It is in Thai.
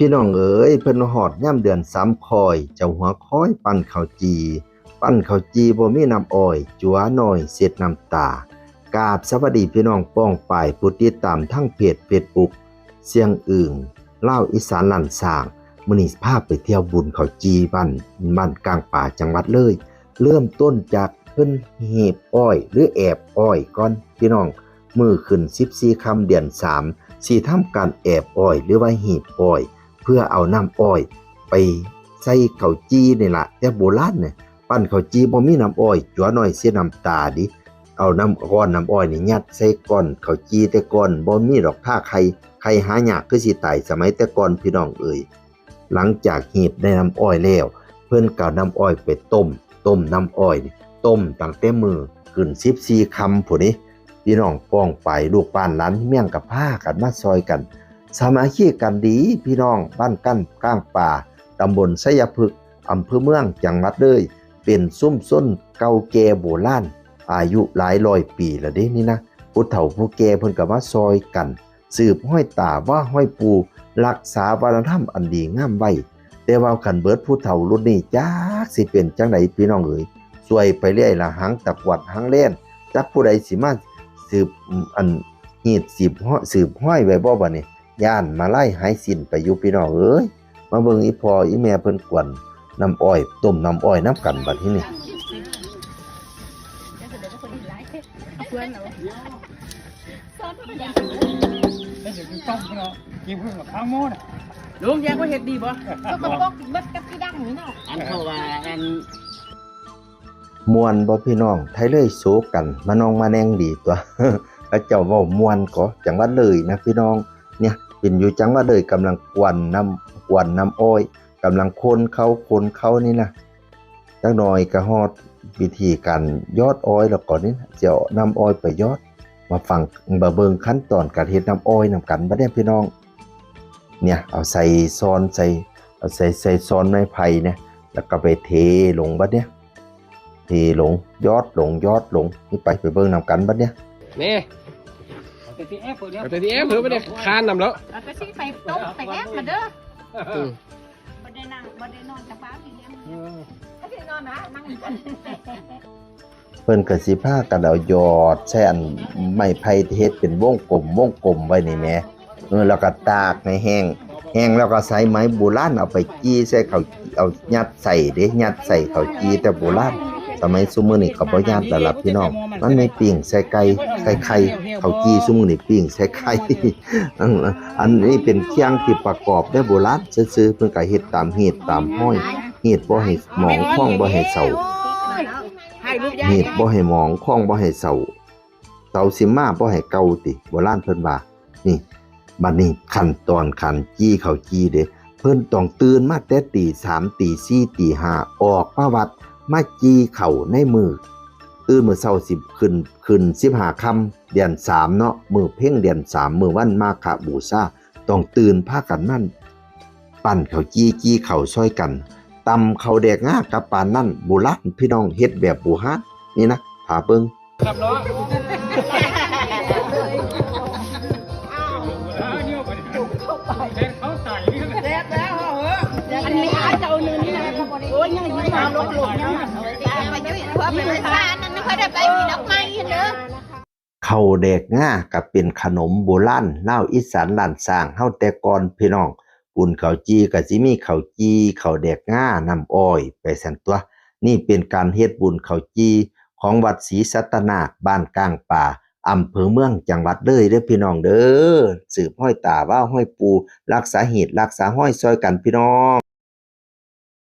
พี่น้องเอ๋ยเพิ่นฮอดย่ำเดือนสามคอย เจ้าหัวคอยปั้นข้าวจี ปั้นข้าวจีบ่มีน้ำอ้อย จัวหน่อยเสียดน้ำตากาบสวัสดีพี่น้องป้องปายผู้ติดตามทั้งเพจ Facebook เสียงอึ่งเล่าอีสานลั่นสร้างมื้อนี้พาไปเที่ยวบุญข้าวจีบ้านบ้านกลางป่าจังหวัดเลย เริ่มต้นจากเพิ่นเหีบอ้อย หรือแอบอ้อยก่อนพี่น้องมือขึ้น 14 ค่ำเดือน3สิทำการแอบอ้อย หรือว่าหีบอ้อย เพื่อเอาน้ำอ้อยไปใส่ข้าวจีนี่ละแต่โบราณเนี่ยปั้นข้าวจีบ่มีน้ำอ้อยจัวหน่อยเสียน้ำตาดิเอาน้ำก้อนน้ำอ้อยนี่ยัดใส่ก้อนข้าวจีแต่ก้อนบ่มีดอกท่าใครใครหายากคือสิตายสมัยแต่ก่อนพี่น้องเอ่ยหลังจากหีบได้น้ำอ้อยแล้ว เพิ่นก็เอาน้ำอ้อยไปต้ม ต้มน้ำอ้อยนี่ต้มตั้งแต่มือขึ้น14ค่ำผู้นี้พี่น้องป้องไปลูกบ้านหลานเมี่ยงกับผ้ากันมาซอยกัน สามัคคีกันดีพี่น้องบ้านกั้นก้างป่าตำบลไสยพฤกษ์อำเภอเมืองจังหวัดเลยเป็นซุ้มส้นเก่าแก่โบราณอายุหลายร้อยปีแล้วเด้นี่นะผู้เฒ่าผู้แก่เพิ่นก็มาซอยกัน สืบห้อยตาว่าห้อยปู รักษาวัฒนธรรมอันดีงามไว้แต่ว่าคันเบิดผู้เฒ่ารุ่นนี้จักสิเป็นจังไดพี่น้องเอ๋ยสวยไปเรื่อยละหังตะกวัดหังเล่นจักผู้ใดสิมาสืบอันหีดสืบห้อยสืบห้อยไว้บ่บัดนี้ ย่านมาไล่หายสินไปอยู่พี่น้องเอ้ยมาเบิ่งอีพออีแม่เพิ่นกวนน้ำอ้อยต้มน้ำอ้อยน้ำกันบัดที่นี่แล้วเดี๋ยวจะต้มเนาะกินเพิ่งกับข้าวโม่น่ะลุงแยกว่าเห็ดดีบ่ก็กระปอกเบิดกับพี่ดังนี่เนาะอันเขาว่าอันมวนบ่พี่น้องไทยเลยโซกัน มานองมาแนงดีตัวพระเจ้าเว้ามวนก็จังหวัดเลยนะพี่น้องเนี่ย เป็นอยู่จังวัดเลยกำลังกวนน้ำกวนน้ำอ้อยกำลังคนเขาคนเขานี่นะจักหน่อยก็ฮอดวิธีการยอดอ้อยแล้วก่อนนี้จะน้ำอ้อยไปยอด มาฟังมาเบิ่งขั้นตอนการเฮ็ดน้ำอ้อยนํกันบ่ได้พี่น้อง เนี่ยเอาใส่ซอนใส่เอาใส่ใส่ซอนไม้ไผ่เนี่ยแล้วก็ไปเทลงบัดเนี่ยเทลงยอดลงยอดลงนี่ไปไปเบิ่งนํกันบัดเนี่ยนี่ แต่ที่แอปเปิดเนี่ยเอาแต่ที่แอปเพิ่มไปเลยคานนำแล้วแล้วก็สิไปต้มไปแอบมาเด้ออืมบ่ได้นั่งบ่ได้นอนกับป้าพี่เลี้ยงเออถ้าสินอนนะนั่งกันเพิ่นก็สิพากันเอายอดใส่อันไม้ไผ่ที่เฮ็ดเป็นวงกลมวงกลมไว้นี่แหมเออแล้วก็ตากให้แห้งแห้งแล้วก็ใส่ไม้โบราณเอาไปจี้ใส่ข้าวเอายัดใส่เด้ยัดใส่ข้าวจี้แต่โบราณ สมัยซุมื้อนี้ก็บ่ยัดแล้วล่ะพี่น้องมันไม่ปิ้งใส่ไก่ใส่ไข่ข้าวจี้ซุมื้อนี้ปิ้งใส่ไข่อันนี้เป็นเคียงที่ประกอบด้วยโบราณซื่อๆเพิ่นก็เฮ็ดตามเหตุตามห้อยเหตุบ่ให้หมองข้องบ่ให้เศร้าเหตุบ่ให้หมองข้องบ่ให้เศร้าเสาสิมาบ่ให้เก่าติโบราณเพิ่นว่านี่บัดนี้ขั้นตอนขั้นจี้เขาวจี้เด้เพิ่นต้องตื่นมาแต่ตี3ตี4ตี5ออกมาวัด มาจีเข่าในมือตื่นมือเช้าสิขึ้นขึ้น15ค่ำเดือน3เนาะมือเพ่งเดือน3มื้อวันมาฆบูชาต้องตื่นพากันนั่น ปั่นเขาจี้จี้เข่าซอยกันตำเขาแดกง่ากับปานนั่นโบราณพี่น้องเฮ็ดแบบโบราณนี่นะพาเบิงครับเนาะ ยังอยู่ตามรถหลบยังไปอยู่เพราะเป็นร้านนั้นไม่ค่อยได้ไปมีดอกไม้เด้อข้าวแดกง่ากับเป็นขนมโบราณเล่าอีสานล้านสร้างเฮาแต่ก่อนพี่น้องปุนข้าวจีก็สิมีข้าวจีข้าวแดกง่าน้ำอ้อย ไปสันตัว นี่เป็นการเฮ็ดบุญข้าวจีของวัดศรีสัตนาคบ้านกลางป่าอำเภอเมืองจังหวัดเลยเด้อพี่น้องเด้อสืบห้อยตาว่าห้อยปู รักษาเหตุรักษาห้อยซอยกันพี่น้อง